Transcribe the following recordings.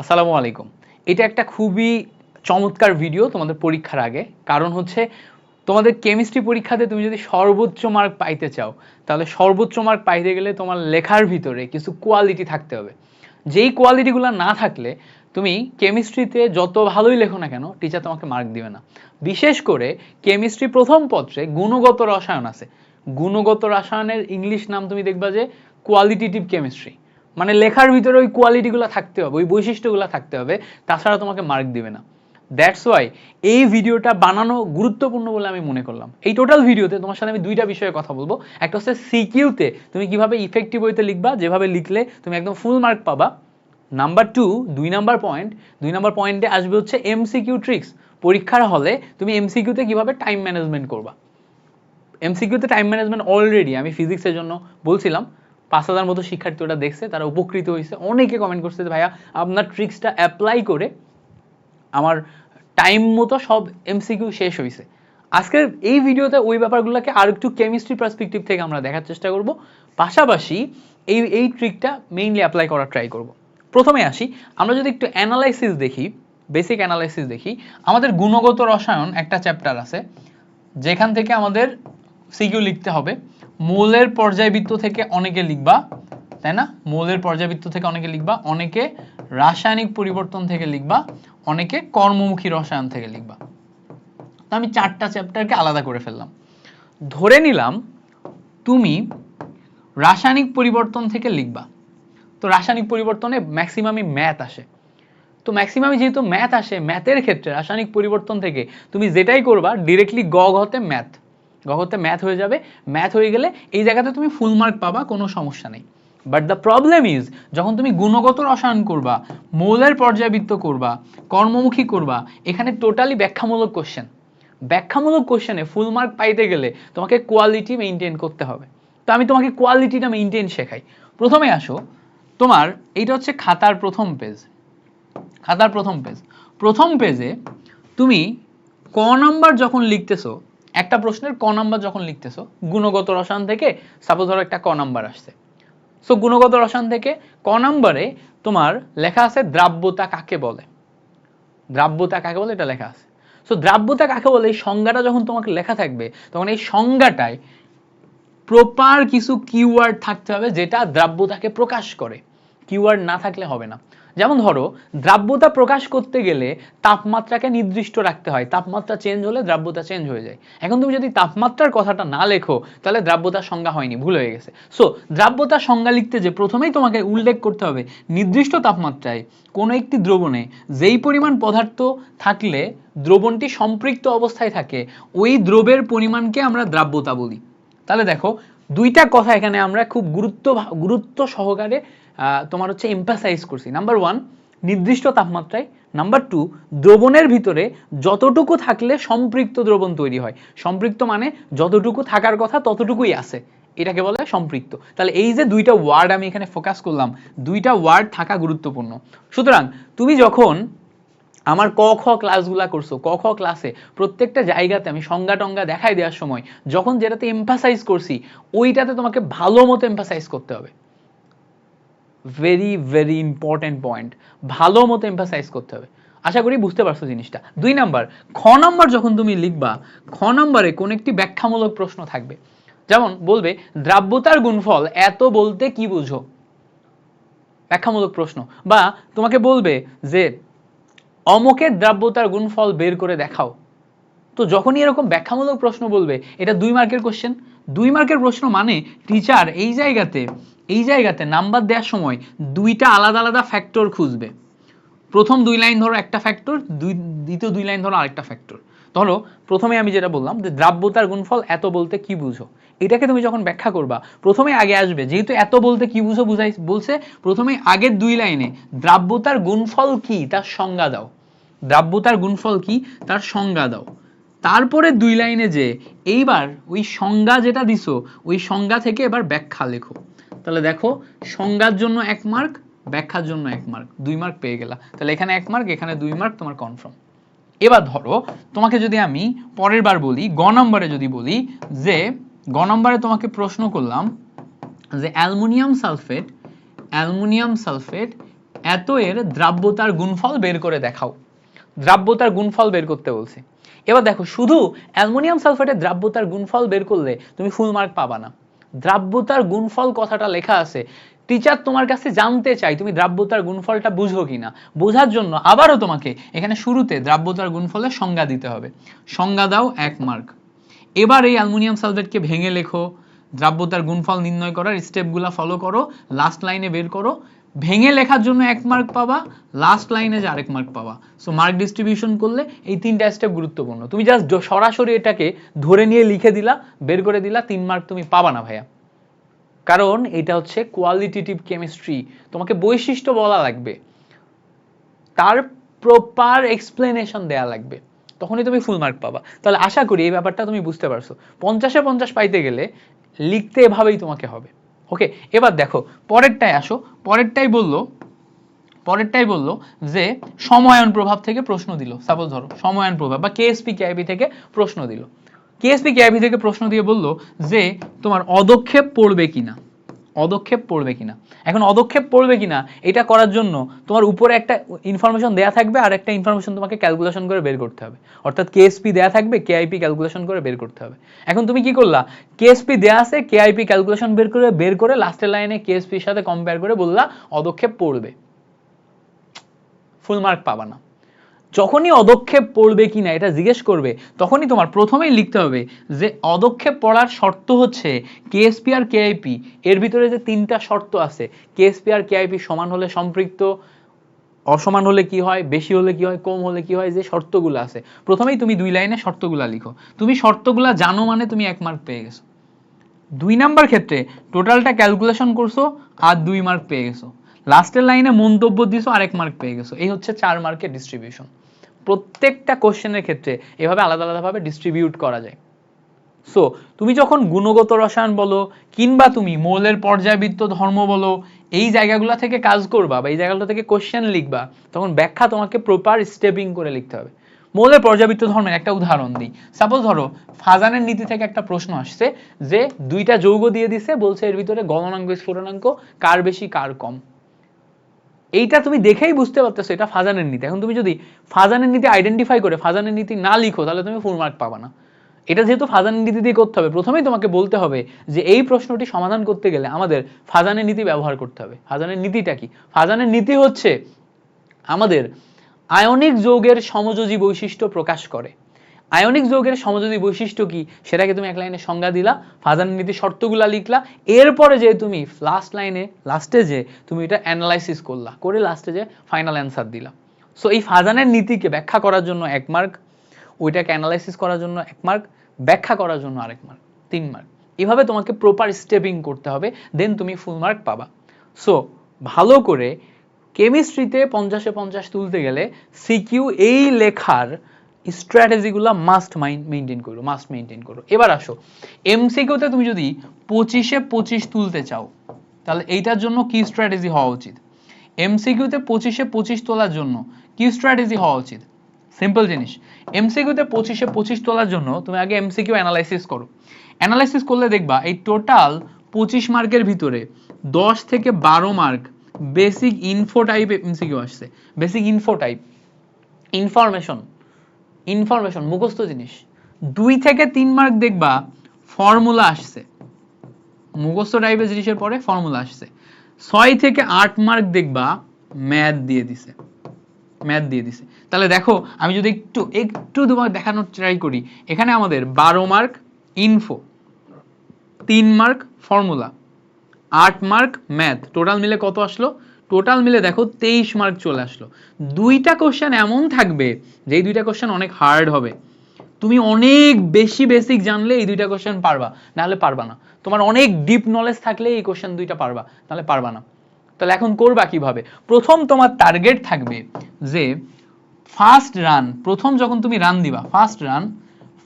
আসসালামু আলাইকুম। এটা একটা খুবই চমৎকার ভিডিও তোমাদের পরীক্ষার আগে। কারণ হচ্ছে, তোমাদের কেমিস্ট্রি পরীক্ষাতে তুমি যদি সর্বোচ্চ মার্ক পাইতে চাও, তাহলে সর্বোচ্চ মার্ক পাইতে গেলে তোমার লেখার ভিতরে কিছু কোয়ালিটি থাকতে হবে। যেই কোয়ালিটিগুলো না থাকলে, তুমি কেমিস্ট্রিতে যত ভালোই লেখো না কেন টিচার তোমাকে মার্ক দিবে না। বিশেষ করে কেমিস্ট্রি প্রথম পত্রে গুণগত রসায়ন আছে। গুণগত রসায়নের ইংলিশ নাম তুমি দেখবা যে কোয়ালিটিটিভ কেমিস্ট্রি মানে লেখার ভিতরে ওই কোয়ালিটিগুলো থাকতে হবে, ওই বৈশিষ্ট্যগুলো থাকতে হবে, তাছাড়া তোমাকে মার্ক দিবে না। দ্যাটস ওয়াই এই ভিডিওটা বানানো গুরুত্বপূর্ণ বলে আমি মনে করলাম। এই টোটাল ভিডিওতে তোমার সাথে আমি দুইটা বিষয়ে কথা বলব। একটা হচ্ছে সিকিউতে তুমি কীভাবে ইফেক্টিভ ওয়েতে লিখবা, যেভাবে লিখলে তুমি একদম ফুল মার্ক পাবা। নাম্বার টু দুই নাম্বার পয়েন্ট দুই নাম্বার পয়েন্টে আসবে হচ্ছে এমসিকিউ ট্রিক্স পরীক্ষার হলে তুমি এমসিকিউতে কীভাবে টাইম ম্যানেজমেন্ট করবা। এমসিকিউতে টাইম ম্যানেজমেন্ট অলরেডি আমি ফিজিক্সের জন্য বলছিলাম। পাঁচ হাজার মতো শিক্ষার্থী ওটা দেখছে, তারা উপকৃত হয়েছে। অনেকে কমেন্ট করছে ভাইয়া, আপনার ট্রিক্সটা অ্যাপ্লাই করে আমার টাইম মতো সব এমসিকিউ শেষ হয়েছে আজকের এই ভিডিওতে ওই ব্যাপারগুলোকে আর একটু কেমিস্ট্রি পার্সপেক্টিভ থেকে আমরা দেখার চেষ্টা করব। পাশাপাশি এই এই ট্রিকটা মেইনলি অ্যাপ্লাই করার ট্রাই করব। প্রথমে আসি, আমরা যদি একটু অ্যানালাইসিস দেখি বেসিক অ্যানালাইসিস দেখি, আমাদের গুণগত রসায়ন একটা চ্যাপ্টার আছে, যেখান থেকে আমাদের সিকিউ লিখতে হবে। মৌলের পর্যায়বৃত্ত থেকে অনেকে লিখবা, তাই না? মৌলের পর্যায়বৃত্ত থেকে অনেকে লিখবা, অনেকে রাসায়নিক পরিবর্তন থেকে লিখবা, অনেকে কর্মমুখী রসায়ন থেকে লিখবা। তো আমি চারটা চ্যাপ্টারকে আলাদা করে ফেললাম। ধরে নিলাম তুমি রাসায়নিক পরিবর্তন থেকে লিখবা। তো রাসায়নিক পরিবর্তনে ম্যাক্সিমামই ম্যাথ আসে। তো ম্যাক্সিমামই যেহেতু ম্যাথ আসে ম্যাথের ক্ষেত্রে রাসায়নিক পরিবর্তন থেকে তুমি যেটাই করবা ডিরেক্টলি গ ঘতে ম্যাথ গ ঘতে ম্যাথ হয়ে যাবে। ম্যাথ হয়ে গেলে এই জায়গাতে তুমি ফুল মার্ক পাবা, কোনো সমস্যা নেই। বাট দ্য প্রবলেম ইজ যখন তুমি গুণগত রসায়ন করবা, মৌলের পর্যায়বৃত্ত করবা, কর্মমুখী করবা, এখানে টোটালি ব্যাখ্যামূলক কোশ্চেন ব্যাখ্যামূলক কোশ্চেনে ফুল মার্ক পাইতে গেলে তোমাকে কোয়ালিটি মেনটেন করতে হবে। তো আমি তোমাকে কোয়ালিটিটা মেনটেন শেখাই। প্রথমে আসো, তোমার এইটা হচ্ছে খাতার প্রথম পেজ খাতার প্রথম পেজ প্রথম পেজে তুমি ক নাম্বার যখন লিখতেছো একটা প্রশ্নের ক নাম্বার যখন লিখতেছো, গুণগত রসায়ন থেকে সাপোজ ধরো একটা ক নাম্বার আসছে। সো গুণগত রসায়ন থেকে ক নাম্বারে তোমার লেখা আছে দ্রাব্যতা কাকে বলে? দ্রাব্যতা কাকে বলে? এটা লেখা আছে। সো দ্রাব্যতা কাকে বলে? এই সংজ্ঞাটা যখন তোমাকে লেখা থাকবে, তখন এই সংজ্ঞাটায় প্রপার কিছু কিওয়ার্ড থাকতে হবে যেটা দ্রাব্যতাকে প্রকাশ করে। কিওয়ার্ড না থাকলে হবে না। যেমন ধরো, দ্রাব্যতা প্রকাশ করতে গেলে তাপমাত্রাকে নির্দিষ্ট রাখতে হয়। তাপমাত্রা চেঞ্জ হলে দ্রাব্যতা চেঞ্জ হয়ে যায়। এখন তুমি যদি তাপমাত্রার কথাটা না লেখো, তাহলে দ্রাব্যতার সংজ্ঞা হয়নি, ভুল হয়ে গেছে। সো দ্রাব্যতার সংজ্ঞা লিখতে যে প্রথমেই তোমাকে উল্লেখ করতে হবে, নির্দিষ্ট তাপমাত্রায় কোনো একটি দ্রবণে যেই পরিমাণ পদার্থ থাকলে দ্রবণটি সম্পৃক্ত অবস্থায় থাকে, ওই দ্রবের পরিমাণকে আমরা দ্রাব্যতা বলি। তাহলে দেখো, দুইটা কথা এখানে আমরা খুব গুরুত্ব গুরুত্ব সহকারে তোমার হচ্ছে এম্পাসাইজ করছি। নাম্বার ওয়ান নির্দিষ্ট তাপমাত্রায়। নাম্বার টু দ্রবণের ভিতরে যতটুকু থাকলে সম্পৃক্ত দ্রবণ তৈরি হয়। সম্পৃক্ত মানে যতটুকু থাকার কথা ততটুকুই আছে। এটাকে বলে সম্পৃক্ত। তাহলে এই যে দুইটা ওয়ার্ড আমি এখানে ফোকাস করলাম, দুইটা ওয়ার্ড থাকা গুরুত্বপূর্ণ। সুতরাং তুমি যখন আমার ক, খ ক্লাসগুলা করছ, ক, খ ক্লাসে প্রত্যেকটা জায়গাতে আমি সংজ্ঞা টঙ্গা দেখাই দেওয়ার সময়, যখন যেটাতে এম্পাসাইজ করছি, ওইটাতে তোমাকে ভালো মতো এম্পাসাইজ করতে হবে। ভেরি ভেরি ইম্পর্টেন্ট পয়েন্ট ভালো মতো এম্পাসাইজ করতে হবে। আশা করি বুঝতে পারছ জিনিসটা। দুই নাম্বার, খ নাম্বার যখন তুমি লিখবা, খ নাম্বারে কোন একটি ব্যাখ্যামূলক প্রশ্ন থাকবে। যেমন বলবে, দ্রাব্যতার গুণফল এত বলতে কি বুঝো? ব্যাখ্যামূলক প্রশ্ন। বা তোমাকে বলবে যে অমকের দ্রাব্যতার গুণফল বের করে দেখাও। তো যখনই এরকম ব্যাখ্যামূলক প্রশ্ন বলবে, এটা দুই মার্কের কোশ্চেন দুই মার্কের প্রশ্ন মানে টিচার, এই জায়গাতে এই জায়গাতে নাম্বার দেওয়ার সময় দুইটা আলাদা আলাদা ফ্যাক্টর খুঁজবে। প্রথম দুই লাইন ধরো একটা ফ্যাক্টর দুই দ্বিতীয় দুই লাইন ধরো আরেকটা ফ্যাক্টর ধরো, প্রথমে আমি যেটা বললাম যে দ্রাব্যতার গুণফল এত বলতে কি বুঝো? এটাকে তুমি যখন ব্যাখ্যা করবা, প্রথমে আগে আসবে, যেহেতু এত বলতে কি বুঝো বুঝাই বলছে, প্রথমে আগের দুই লাইনে দ্রাব্যতার গুণফল কি? তার সংজ্ঞা দাও। দ্রাব্যতার গুণফল কি? তার সংজ্ঞা দাও। তারপরে দুই লাইনে যে, এইবার ওই সংজ্ঞা যেটা দিছো, ওই সংজ্ঞা থেকে এবার ব্যাখ্যা লেখো। তাহলে দেখো, সংজ্ঞার জন্য এক মার্ক ব্যাখ্যার জন্য এক মার্ক দুই মার্ক পেয়ে গেলা। তাহলে এখানে এক মার্ক এখানে দুই মার্ক তোমার কনফার্ম এবার ধরো, তোমাকে যদি আমি পরের বার বলি, গ নম্বরে যদি বলি যে, গ নম্বরে তোমাকে প্রশ্ন করলাম যে অ্যালুমিনিয়াম সালফেট অ্যালুমিনিয়াম সালফেট এত এর দ্রাব্যতার গুণফল বের করে দেখাও। দ্রাব্যতার গুণফল বের করতে বলছে। এবার দেখো, শুধু অ্যালুমিনিয়াম সালফেটের দ্রাব্যতার গুণফল বের করলে তুমি ফুল মার্ক পাবা না। দ্রাব্যতার গুণফল কথাটা লেখা আছে। টিচার তোমার কাছে জানতে চাই তুমি দ্রাব্যতার গুণফলটা বুঝো কিনা। বোঝার জন্য আবারও তোমাকে এখানে শুরুতে দ্রাব্যতার গুণফলের সংজ্ঞা দিতে হবে। সংজ্ঞা দাও এক মার্ক এবার এই অ্যালুমিনিয়াম সালফেটকে ভেঙে লেখো। দ্রাব্যতার গুণফল নির্ণয় করার স্টেপগুলো ফলো করো। লাস্ট লাইনে বের করো। ভেঙে লেখার জন্য এক মার্ক পাবা লাস্ট লাইনে যে আরেক মার্ক পাবা। সো মার্ক ডিস্ট্রিবিউশন করলে এই তিনটা স্টেপ গুরুত্বপূর্ণ। তুমি জাস্ট সরাসরি এটাকে ধরে নিয়ে লিখে দিলা, বের করে দিলা, তিন মার্ক তুমি পাবা না ভাইয়া। কারণ এটা হচ্ছে কোয়ালিটেটিভ কেমিস্ট্রি তোমাকে বৈশিষ্ট্য বলা লাগবে। তার প্রপার এক্সপ্লেনেশন দেয়া লাগবে। তখনই তুমি ফুল মার্ক পাবা। তাহলে আশা করি এই ব্যাপারটা তুমি বুঝতে পারছ। পঞ্চাশে পঞ্চাশ পাইতে গেলে লিখতে এভাবেই তোমাকে হবে। ওকে এবার দেখো পরেরটাই আসো। পরেরটাই বলল পরেরটাই বলল যে সময়ন প্রভাব থেকে প্রশ্ন দিল। সাপোজ ধরো সময়ন প্রভাব বা কেএসপি কেআইবি থেকে প্রশ্ন দিল। কেএসপি কেআইবি থেকে প্রশ্ন দিয়ে বলল যে তোমার অদক্ষেপ পড়বে কিনা। অদক্ষেপ পড়বে কিনা? এখন অদক্ষেপ পড়বে কিনা, এটা করার জন্য তোমার উপরে একটা ইনফরমেশন দেয়া থাকবে আর একটা ইনফরমেশন তোমাকে ক্যালকুলেশন করে বের করতে হবে। অর্থাৎ কেএসপি দেয়া থাকবে কেআইপি ক্যালকুলেশন করে বের করতে হবে। এখন তুমি কি করলা? কেএসপি দেয়া আছে কেআইপি ক্যালকুলেশন বের করে বের করে লাস্টের লাইনে কেএসপির সাথে কম্পেয়ার করে বললা অদক্ষেপ পড়বে। ফুল মার্ক পাবা না। যখনই অদক্ষেপ পড়বে কিনা এটা জিজ্ঞেস করবে, তখনই তোমার প্রথমেই লিখতে হবে যে অদক্ষেপ পড়ার শর্ত হচ্ছে কেএসপি আর কেআইপি এর ভিতরে যে তিনটা শর্ত আছে কেএসপি আর কেআইপি সমান হলে সম্পৃক্ত, অসমান হলে কি হয়, বেশি হলে কি হয়, কম হলে কি হয়, যে শর্তগুলো আছে। প্রথমেই তুমি দুই লাইনে শর্তগুলা লিখো। তুমি শর্তগুলা জানো মানে তুমি এক মার্ক পেয়ে গেছো। দুই নাম্বার ক্ষেত্রে টোটালটা ক্যালকুলেশন করছ আর দুই মার্ক পেয়ে গেছো। লাস্টের লাইনে মন্তব্য দিছো আর এক মার্ক পেয়ে গেছো। এই হচ্ছে চার মার্কের ডিস্ট্রিবিউশন প্রত্যেকটা কোশ্চেনের ক্ষেত্রে এভাবে আলাদা আলাদাভাবে ডিস্ট্রিবিউট করা যায়। সো তুমি যখন গুণগত রসায়ন বলো, কিংবা তুমি মৌলের পর্যায়বৃত্ত ধর্ম বলো, এই জায়গাগুলো থেকে কাজ করবা বা এই জায়গাগুলো থেকে কোশ্চেন লিখবা, তখন ব্যাখ্যা তোমাকে প্রপার স্টেপিং করে লিখতে হবে। মৌলের পর্যাবৃত্ত ধর্মের একটা উদাহরণ দিই। সাপোজ ধরো, ফাজানের নীতি থেকে একটা প্রশ্ন আসছে যে, দুইটা যৌগ দিয়ে দিছে, বলছে এর ভিতরে গলনাঙ্ক স্ফুটনাঙ্ক কার বেশি, কার কম। এইটা তুমি দেখেই বুঝতে পারতেছো, এটা ফাজানের নীতি। এখন তুমি যদি ফাজানের নীতি আইডেন্টিফাই করে, ফাজানের নীতি না লিখো, তাহলে তুমি ফুল মার্ক পাবা না। এটা যেহেতু ফাজানের নীতি দিয়ে করতে হবে, প্রথমেই তোমাকে বলতে হবে যে এই প্রশ্নটি সমাধান করতে গেলে আমাদের ফাজানের নীতি ব্যবহার করতে হবে। ফাজানের নীতিটা কি? ফাজানের নীতি হচ্ছে আমাদের আয়নিক যৌগের সমযোজী বৈশিষ্ট্য প্রকাশ করে। আয়নিক যৌগের সমযোজী বৈশিষ্ট্য কি? সেটাকে তুমি এক লাইনে সংজ্ঞা দিলা ফাজান নীতি শর্তগুলা লিখলা, এরপরে যে তুমি লাস্ট লাইনে লাস্টে যে তুমি এটা অ্যানালাইসিস করলা, করে লাস্টে যে ফাইনাল অ্যান্সার দিলা। সো এই ফাজানের নীতিকে ব্যাখ্যা করার জন্য এক মার্ক ওইটাকে অ্যানালাইসিস করার জন্য এক মার্ক ব্যাখ্যা করার জন্য আরেক মার্ক তিন মার্ক এভাবে তোমাকে প্রপার স্টেপিং করতে হবে দেন তুমি ফুল মার্ক পাবা। সো ভালো করে কেমিস্ট্রিতে পঞ্চাশে পঞ্চাশ তুলতে গেলে সিকিউ এই লেখার স্ট্র্যাটেজিগুলো মাস্ট মাইন্ড মেনটেন করো মাস্ট মেনটেন করো। এবার আসো এমসিকিউতে তুমি যদি পঁচিশে পঁচিশ তুলতে চাও, তাহলে এইটার জন্য কি স্ট্র্যাটেজি হওয়া উচিত? এমসিকিউতে পঁচিশে পঁচিশ তোলার জন্য কি স্ট্র্যাটেজি হওয়া উচিত? সিম্পল জিনিস এমসিকিউতে পঁচিশে পঁচিশ তোলার জন্য তুমি আগে এমসিকিউ অ্যানালাইসিস করো। অ্যানালাইসিস করলে দেখবা এই টোটাল পঁচিশ মার্কের ভিতরে দশ থেকে বারো mark basic info type MCQ আসছে। Basic info type information information মুখস্থ জিনিস। দুই থেকে তিন মার্ক দেখবা ফর্মুলা আসছে। মুখস্থ টাইপের জিনিসের পরে ফর্মুলা আসছে। ছয় থেকে আট মার্ক দেখবা ম্যাথ দিয়ে দিছে। ম্যাথ দিয়ে দিছে। তাহলে দেখো, আমি যদি একটু একটু তোমার দেখানোর ট্রাই করি, এখানে আমাদের বারো মার্ক ইনফো তিন মার্ক ফর্মুলা আট মার্ক ম্যাথ টোটাল মিলে কত আসলো? টোটাল মিলে দেখো তেইশ মার্ক চলে আসলো। দুইটা কোশ্চেন এমন থাকবে যে এই দুইটা কোশ্চেন অনেক হার্ড হবে। তুমি অনেক বেশি বেসিক জানলে এই দুইটা কোশ্চেন পারবা, নাহলে পারবা না। তোমার অনেক ডিপ নলেজ থাকলে এই কোশ্চেন দুইটা পারবা, নাহলে পারবা না। তাহলে এখন করবা কীভাবে? প্রথম তোমার টার্গেট থাকবে যে ফার্স্ট রান প্রথম যখন তুমি রান দিবা ফার্স্ট রান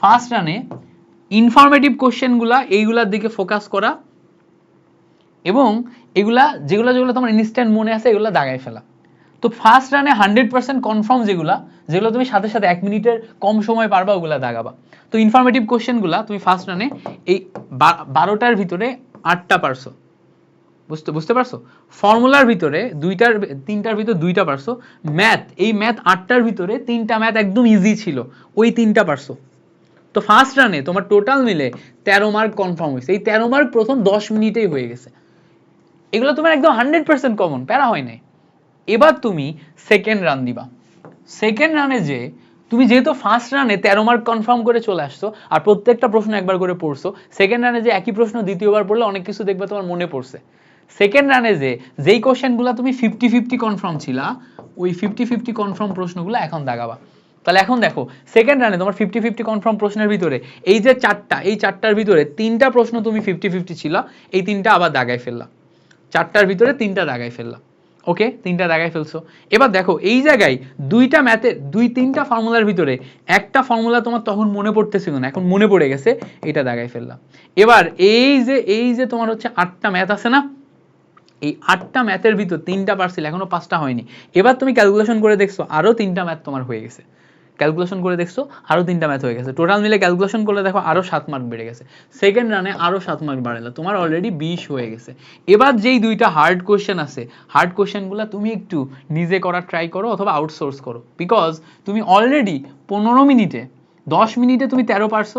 ফার্স্ট রানে ইনফরমেটিভ কোশ্চেনগুলা এইগুলার দিকে ফোকাস করা এবং এগুলা যেগুলো যেগুলো তোমার ইনস্ট্যান্ট মনে আছে, এগুলো দাগায় ফেলা। তো ফার্স্ট রানে হান্ড্রেড পার্সেন্ট কনফার্ম যেগুলা, যেগুলো তুমি সাথে সাথে এক মিনিটের কম সময় পারবা, ওগুলা দাগাবা। তো ইনফরমেটিভ কোশ্চেনগুলা তুমি ফার্স্ট রানে এই বারোটার ভিতরে আটটা পারছ। বুঝতে বুঝতে পারছ? ফর্মুলার ভিতরে দুইটার, তিনটার ভিতরে দুইটা পারছ। ম্যাথ এই ম্যাথ আটটার ভিতরে তিনটা ম্যাথ একদম ইজি ছিল, ওই তিনটা পারছ। তো ফার্স্ট রানে তোমার টোটাল মিলে তেরো মার্ক কনফার্ম হয়েছে। এই তেরো মার্ক প্রথম দশ মিনিটেই হয়ে গেছে। এগুলো তোমার একদম হান্ড্রেড পার্সেন্ট কমন প্যারা হয় নাই। এবার তুমি সেকেন্ড রান দিবা। সেকেন্ড রানে যে তুমি যেহেতু ফার্স্ট রানে তেরো মার্ক কনফার্ম করে চলে আসছো আর প্রত্যেকটা প্রশ্ন একবার করে পড়ছো সেকেন্ড রানে যে একই প্রশ্ন দ্বিতীয়বার পড়লে অনেক কিছু দেখবে তোমার মনে পড়ছে। সেকেন্ড রানে যে যেই কোশ্চেনগুলো তুমি ফিফটি ফিফটি কনফার্ম ছিলা, ওই ফিফটি ফিফটি কনফার্ম প্রশ্নগুলো এখন দাগাবা তাহলে এখন দেখো সেকেন্ড রানে তোমার ফিফটি ফিফটি কনফার্ম প্রশ্নের ভিতরে এই যে চারটা, এই চারটার ভিতরে তিনটা প্রশ্ন তুমি ফিফটি ফিফটি ছিল, এই তিনটা আবার দাগায় ফেললা। চারটার ভিতরে তিনটা দাগায় ফেললাম। ওকে তিনটা দাগায় ফেলছো। এবার দেখো, এই জায়গায় দুইটা ম্যাথে, দুই তিনটা ফর্মুলার ভিতরে একটা ফর্মুলা তোমার তখন মনে পড়তেছিল না, এখন মনে পড়ে গেছে, এটা দাগায় ফেললাম। এবার এই যে এই যে তোমার হচ্ছে আটটা ম্যাথ আছে না? এই আটটা ম্যাথের ভিতর তিনটা পার্সেল এখনও পাঁচটা হয়নি। এবার তুমি ক্যালকুলেশন করে দেখছ, আরও তিনটা ম্যাথ তোমার হয়ে গেছে। ক্যালকুলেশন করে দেখছ, আরও তিনটা ম্যাথ হয়ে গেছে। টোটাল মিলে ক্যালকুলেশন করলে দেখো আরও সাত মার্ক বেড়ে গেছে। সেকেন্ড রানে আরও সাত মার্ক বাড়ালো, তোমার অলরেডি বিশ হয়ে গেছে। এবার যেই দুইটা হার্ড কোশ্চেন আছে হার্ড কোশ্চেনগুলো তুমি একটু নিজে করার ট্রাই করো অথবা আউটসোর্স করো। বিকজ তুমি অলরেডি পনেরো মিনিটে, দশ মিনিটে তুমি তেরো পারছ,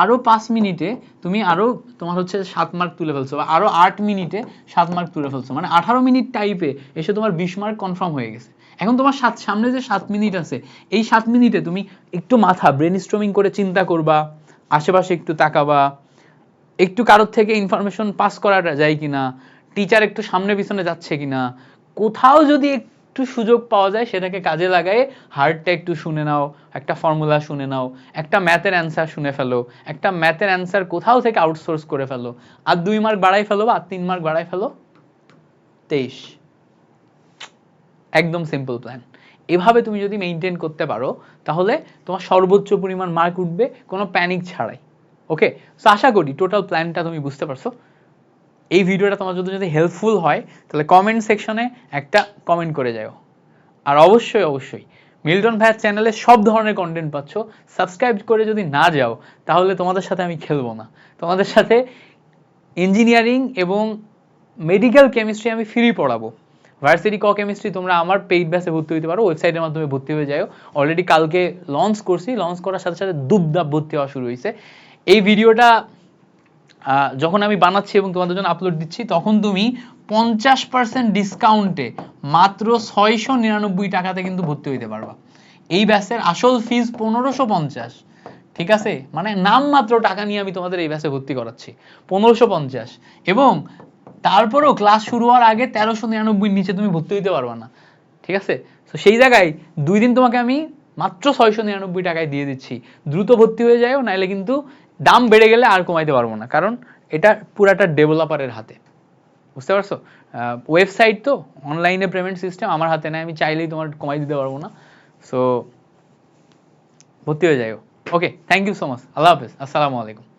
আরও পাঁচ মিনিটে তুমি আরও তোমার হচ্ছে সাত মার্ক তুলে ফেলছো, বা আরও আট মিনিটে সাত মার্ক তুলে ফেলছো। মানে আঠারো মিনিট টাইপে এসে তোমার বিশ মার্ক কনফার্ম হয়ে গেছে। এখন তোমার সাত, সামনে যে সাত মিনিট আছে, এই সাত মিনিটে তুমি একটু মাথা ব্রেন স্ট্রমিং করে চিন্তা করবা, আশেপাশে একটু তাকাবা, একটু কারোর থেকে ইনফরমেশন পাস করাটা যায় কিনা টিচার একটু সামনে পিছনে যাচ্ছে কিনা, কোথাও যদি একটু সুযোগ পাওয়া যায় সেটাকে কাজে লাগায় হার্টটা একটু শুনে নাও, একটা ফর্মুলা শুনে নাও, একটা ম্যাথের অ্যান্সার শুনে ফেলো, একটা ম্যাথের অ্যান্সার কোথাও থেকে আউটসোর্স করে ফেলো, আর দুই মার্ক বাড়াই ফেলো বা আর তিন মার্ক বাড়াই ফেলো, তেইশ। একদম সিম্পল প্ল্যান এভাবে তুমি যদি মেনটেন করতে পারো, তাহলে তোমার সর্বোচ্চ পরিমাণ মার্ক উঠবে, কোনো প্যানিক ছাড়াই। ওকে সো আশা করি টোটাল প্ল্যানটা তুমি বুঝতে পারছ। এই ভিডিওটা তোমার জন্য যদি হেল্পফুল হয়, তাহলে কমেন্ট সেকশনে একটা কমেন্ট করে যাও। আর অবশ্যই অবশ্যই মিল্টন ভাইয়ের চ্যানেলে সব ধরনের কন্টেন্ট পাচ্ছ। সাবস্ক্রাইব করে যদি না যাও, তাহলে তোমাদের সাথে আমি খেলব না। তোমাদের সাথে ইঞ্জিনিয়ারিং এবং মেডিকেল কেমিস্ট্রি আমি ফ্রি পড়াবো। ভার্সিটি ক কেমিস্ট্রি তোমরা আমার পেইড ব্যাচে ভর্তি হতে পারো ওয়েবসাইটের মাধ্যমে ভর্তি হয়ে যাও অলরেডি কালকে লঞ্চ করছি লঞ্চ করার সাথে সাথে দুবদাব ভর্তি হওয়া শুরু হয়েছে এই ভিডিওটা যখন আমি বানাচ্ছি এবং তোমাদের জন্য আপলোড দিচ্ছি, তখন তুমি পঞ্চাশ পার্সেন্ট ডিসকাউন্টে মাত্র ছয়শো নিরানব্বই টাকাতে কিন্তু ভর্তি হইতে পারবা। এই ব্যাচের আসল ফিজ পনেরোশো পঞ্চাশ। ঠিক আছে? মানে নামমাত্র টাকা নিয়ে আমি তোমাদের এই ব্যাচে ভর্তি করাচ্ছি। পনেরোশো পঞ্চাশ। এবং তারপরেও ক্লাস শুরু হওয়ার আগে তেরোশো নিরানব্বই নিচে তুমি ভর্তি হইতে পারবা না। ঠিক আছে? তো সেই জায়গায় দুই দিন তোমাকে আমি মাত্র ছয়শো নিরানব্বই টাকায় দিয়ে দিচ্ছি। দ্রুত ভর্তি হয়ে যাও নাহলে কিন্তু দাম বেড়ে গেলে আর কমাইতে পারব না। কারণ এটা পুরাটা ডেভেলপারের হাতে। বুঝতে পারছ? ওয়েবসাইট তো অনলাইনে পেমেন্ট সিস্টেম আমার হাতে নেই, আমি চাইলেই তোমার কমাই দিতে পারব না। সো ভর্তি হয়ে যাও okay thank you so much আল্লাহ হাফেজ। আসসালামু আলাইকুম।